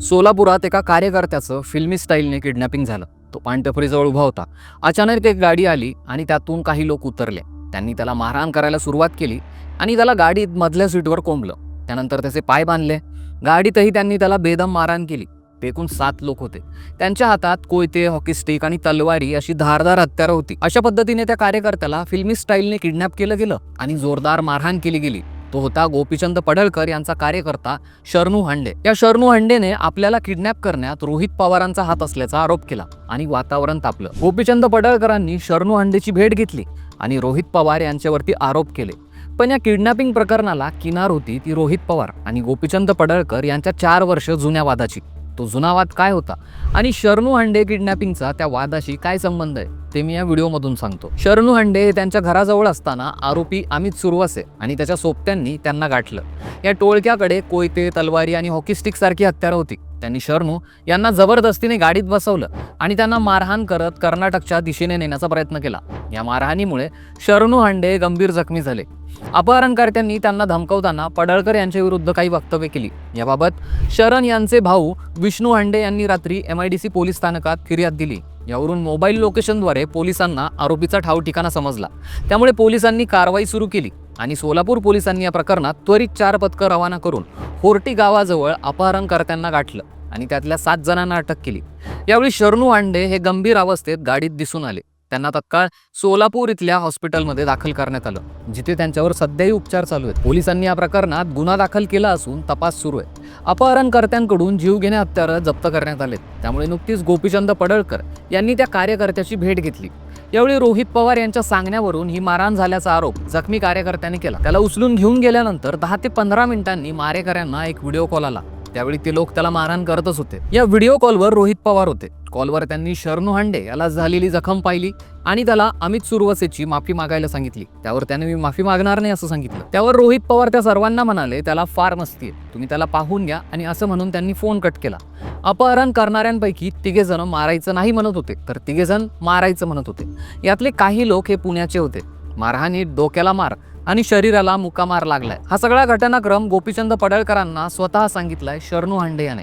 सोलापुरात एका कार्यकर्त्याचं फिल्मी स्टाईलने किडनॅपिंग झालं. तो पानटपरीजवळ उभा होता. अचानक एक गाडी आली आणि त्यातून काही लोक उतरले. त्यांनी त्याला मारहाण करायला सुरुवात केली आणि त्याला गाडीत मधल्या सीटवर कोंबलं. त्यानंतर त्याचे पाय बांधले. गाडीतही त्यांनी त्याला बेदम मारहाण केली. एकूण सात लोक होते. त्यांच्या हातात कोयते हॉकी स्टिक आणि तलवारी अशी धारदार हत्यारं होती. अशा पद्धतीने त्या कार्यकर्त्याला फिल्मी स्टाईलने किडनॅप केलं गेलं आणि जोरदार मारहाण केली गेली. तो होता गोपीचंद पडळकर यांचा कार्यकर्ता शरणू हांडे. या शरणू हांडेने आपल्याला किडनॅप करण्यात रोहित पवारांचा हात असल्याचा आरोप केला आणि वातावरण तापलं. गोपीचंद पडळकरांनी शरणू हांडेची भेट घेतली आणि रोहित पवार यांच्यावरती आरोप केले. पण या किडनॅपिंग प्रकरणाला किनार होती ती रोहित पवार आणि गोपीचंद पडळकर यांच्या चार वर्ष जुन्या वादाची. तो जुना वाद काय होता? आणि शरणू हांडे किडनॅपिंगचा त्या वादाशी काय संबंध आहे? ते मी या व्हिडिओमधून सांगतो. शरणू हांडे त्यांच्या घराजवळ असताना आरोपी अमित सुरवसे आणि त्याच्या सोबत्यांनी त्यांना गाठलं. या टोळक्याकडे कोयते तलवारी आणि हॉकी स्टिक सारखी हत्यारं होती. त्यांनी शरणू यांना जबरदस्तीने गाडीत बसवलं आणि त्यांना मारहाण करत कर्नाटकच्या दिशेने नेण्याचा प्रयत्न केला. या मारहाणीमुळे शरणू हांडे गंभीर जखमी झाले. अपहरणकर्त्यांनी त्यांना धमकवताना पडळकर यांच्या विरुद्ध काही वक्तव्य केली. याबाबत शरण यांचे भाऊ विष्णू हांडे यांनी रात्री M I D C police स्थानकात फिर्याद दिली. यावरून मोबाईल लोकेशनद्वारे पोलिसांना आरोपीचा ठाव ठिकाणा समजला. त्यामुळे पोलिसांनी कारवाई सुरू केली आणि सोलापूर पोलिसांनी या प्रकरणात त्वरित चार पथकं रवाना करून होर्टी गावाजवळ अपहरणकर्त्यांना गाठलं आणि त्यातल्या सात जणांना अटक केली. यावेळी शरणू आंडे हे गंभीर अवस्थेत गाडीत दिसून आले. त्यांना तत्काळ सोलापूर इथल्या हॉस्पिटलमध्ये दाखल करण्यात आलं जिथे त्यांच्यावर सध्याही उपचार चालू आहेत. पोलिसांनी या प्रकरणात गुन्हा दाखल केला असून तपास सुरू आहे. अपहरणकर्त्यांकडून जीवघेणे हत्यारं जप्त करण्यात आलेत. त्यामुळे नुकतीच गोपीचंद पडळकर यांनी त्या कार्यकर्त्याची भेट घेतली. यावेळी रोहित पवार यांच्या सांगण्यावरून ही मारहाण झाल्याचा आरोप जखमी कार्यकर्त्यांनी केला. त्याला उचलून घेऊन गेल्यानंतर दहा ते पंधरा मिनिटांनी मारेकऱ्यांना एक व्हिडिओ कॉल आला. त्यावेळी ते लोक त्याला मारहाण करतच होते. या व्हिडिओ कॉलवर रोहित पवार होते. कॉलवर त्यांनी शरणू हांडे याला झालेली जखम पाहिली आणि त्याला अमित सुरवसेची माफी मागायला सांगितली. त्यावर त्याने मी माफी मागणार नाही असं सांगितलं. त्यावर रोहित पवार त्या सर्वांना म्हणाले त्याला फार मस्ती आहे. तुम्ही त्याला पाहून घ्या. आणि असं म्हणून त्यांनी फोन कट केला. अपहरण करणाऱ्यांपैकी तिघे जण मारायचं नाही म्हणत होते तर तिघे जण मारायचं म्हणत होते. यातले काही लोक हे पुण्याचे होते. मारहाणी डोक्याला मार आणि शरीराला मुकामार लागलाय. हा सगळा घटनाक्रम गोपीचंद पडळकरांना स्वतः सांगितलाय शरणू हांडे याने.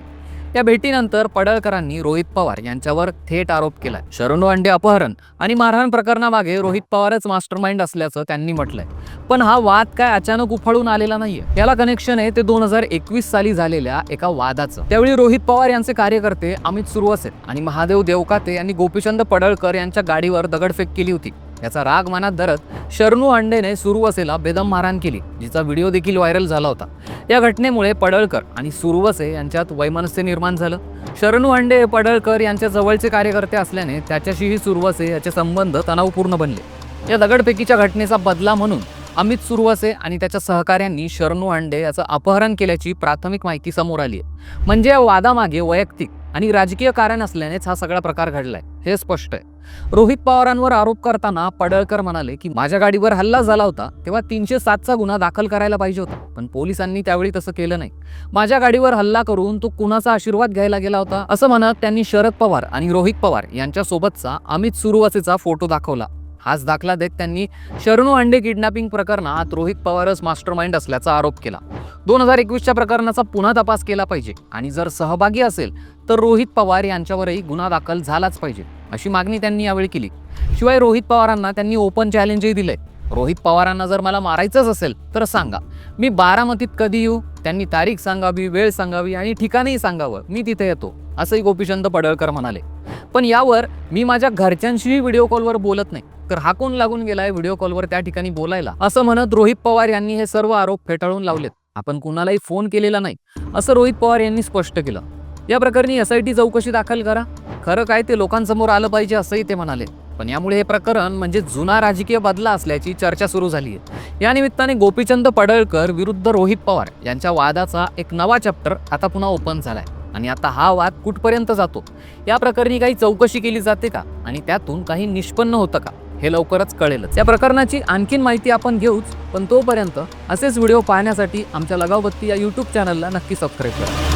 त्या भेटीनंतर पडळकरांनी रोहित पवार यांच्यावर थेट आरोप केलाय. शरणू हांडे अपहरण आणि मारहाण प्रकरणामागे रोहित पवारच मास्टरमाइंड असल्याचं त्यांनी म्हटलंय. पण हा वाद काय अचानक उफाळून आलेला नाहीये. याला कनेक्शन आहे ते दोन हजार एकवीस साली झालेल्या एका वादाचं. त्यावेळी रोहित पवार यांचे कार्यकर्ते अमित सुरवसे आणि महादेव देवकाते यांनी गोपीचंद पडळकर यांच्या गाडीवर दगडफेक केली होती. याचा राग मनात धरत शरणू अंडेने सुरवसेला बेदम मारहाण केली जिचा व्हिडिओ देखील व्हायरल झाला होता. या घटनेमुळे पडळकर आणि सुरवसे यांच्यात वैमनस्य निर्माण झालं. शरणू अंडे हे पडळकर यांच्या जवळचे कार्यकर्ते असल्याने त्याच्याशीही सुरवसे याचे संबंध तणावपूर्ण बनले. या दगडफेकीच्या घटनेचा बदला म्हणून अमित सुरवसे आणि त्याच्या सहकाऱ्यांनी शरणू अंडे याचं अपहरण केल्याची प्राथमिक माहिती समोर आली आहे म्हणजे या वादामागे वैयक्तिक आणि राजकीय कारण असल्यानेच हा सगळा प्रकार घडलाय. हे स्पष्ट आहे. रोहित पवारांवर आरोप करताना पडळकर म्हणाले की माझ्या गाडीवर हल्ला झाला होता तेव्हा तीनशे सातचा गुन्हा दाखल करायला पाहिजे होता. पण पोलिसांनी त्यावेळी तसं केलं नाही. माझ्या गाडीवर हल्ला करून तो कुणाचा आशीर्वाद घ्यायला गेला होता? असं म्हणत त्यांनी शरद पवार आणि रोहित पवार यांच्यासोबतचा अमित सुरुवासेचा फोटो दाखवला. हाच दाखला देत त्यांनी शरणू अंडे किडनॅपिंग प्रकरणात रोहित पवारच मास्टरमाइंड असल्याचा आरोप केला. दोन हजार एकवीसच्या प्रकरणाचा पुन्हा तपास केला पाहिजे आणि जर सहभागी असेल तर रोहित पवार यांच्यावरही गुन्हा दाखल झालाच पाहिजे. अशी मागणी त्यांनी यावेळी केली. शिवाय रोहित पवारांना त्यांनी ओपन चॅलेंजही दिलंय रोहित पवारांना जर मला मारायचंच असेल तर सांगा. मी बारामतीत कधी येऊ? त्यांनी तारीख सांगावी वेळ सांगावी आणि ठिकाणही सांगावं. मी तिथे येतो असंही गोपीचंद पडळकर म्हणाले. पण यावर मी माझ्या घरच्यांशीही व्हिडिओ कॉलवर बोलत नाही. तर हा कोण लागून गेलाय व्हिडिओ कॉलवर त्या ठिकाणी बोलायला? असं म्हणत रोहित पवार यांनी हे सर्व आरोप फेटाळून लावलेत. आपण कुणालाही फोन केलेला नाही असं रोहित पवार यांनी स्पष्ट केलं. या प्रकरणी एस आय टी चौकशी दाखल करा. खरं काय ते लोकांसमोर आलं पाहिजे असंही ते म्हणाले. पण यामुळे हे प्रकरण म्हणजे जुना राजकीय बदला असल्याची चर्चा सुरू झाली आहे. या निमित्ताने गोपीचंद पडळकर विरुद्ध रोहित पवार यांच्या वादाचा एक नवा चॅप्टर आता पुन्हा ओपन झालाय. आणि आता हा वाद कुठपर्यंत जातो? या प्रकरणी काही चौकशी केली जाते का? आणि त्यातून काही निष्पन्न होतं का? हे लवकरच कळेलच. या प्रकरणाची आणखीन माहिती आपण घेऊच पण तोपर्यंत असेच व्हिडिओ पाहण्यासाठी आमच्या लगावबत्ती या यूट्यूब चॅनलला नक्की सबस्क्राईब करा.